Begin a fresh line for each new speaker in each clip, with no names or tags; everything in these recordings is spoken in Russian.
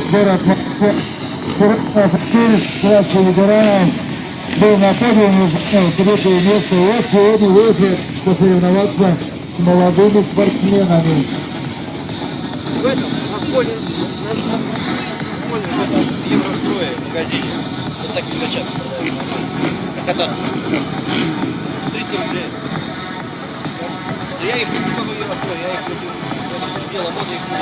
город Москва. Сегодня Фактирис, класса ветеранов, был на подиуме, занял третье место. Вот сегодня выехали посоревноваться с молодыми спортсменами.
В этом, на школе, на, школе, Еврострое магазине. Вот такие зачатки продают. Кататься. 300 рублей. Да я их не могу Еврострой, я их дело, можно их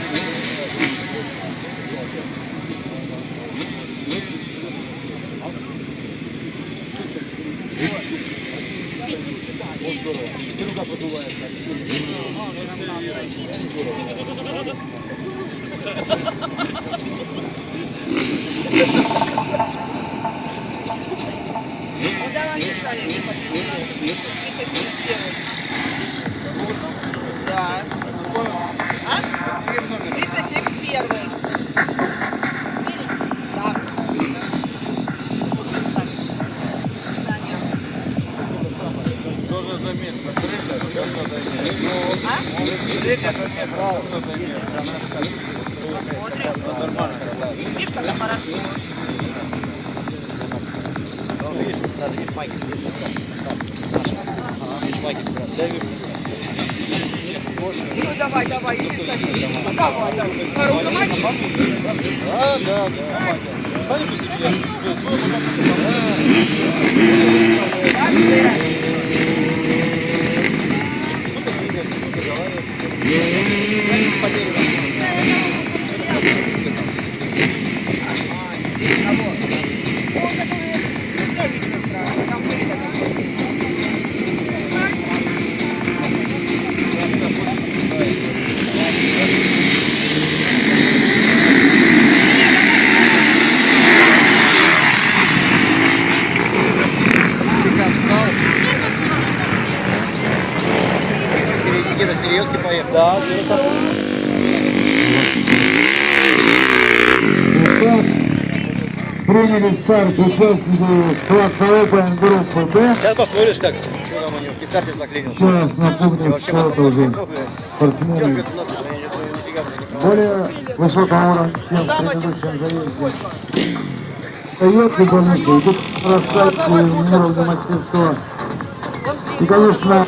Видишь, как хорошо.
Видишь, даже есть майки. Видишь, майки
Ну давай, давай, еще садись. Давай, давай. Хороший мальчик.
Да, да, да. Сами серьезки поехал. Да, где-то
приняли старт участники класса Open группы Б.
Сейчас посмотришь, как что там у него. В карте заклинил.
Еще раз напомню,
Вообще
что это уже спортсмены более высокого уровня, чем в предыдущем заезде. Дает дополнительно, идут расстать уровня мастерства. И, конечно,